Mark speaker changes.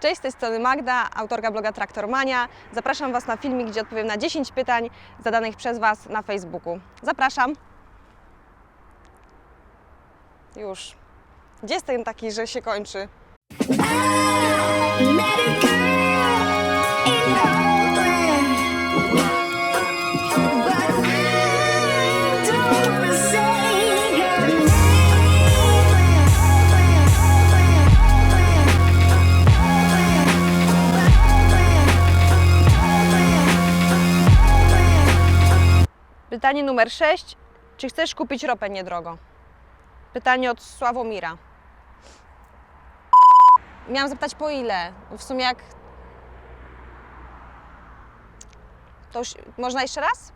Speaker 1: Cześć, z tej strony Magda, autorka bloga Traktormania. Zapraszam Was na filmik, gdzie odpowiem na 10 pytań zadanych przez Was na Facebooku. Zapraszam. Już. Gdzie jest ten taki, że się kończy? Pytanie numer 6. Czy chcesz kupić ropę niedrogo? Pytanie od Sławomira. Miałam zapytać po ile? W sumie jak... To już... Można jeszcze raz?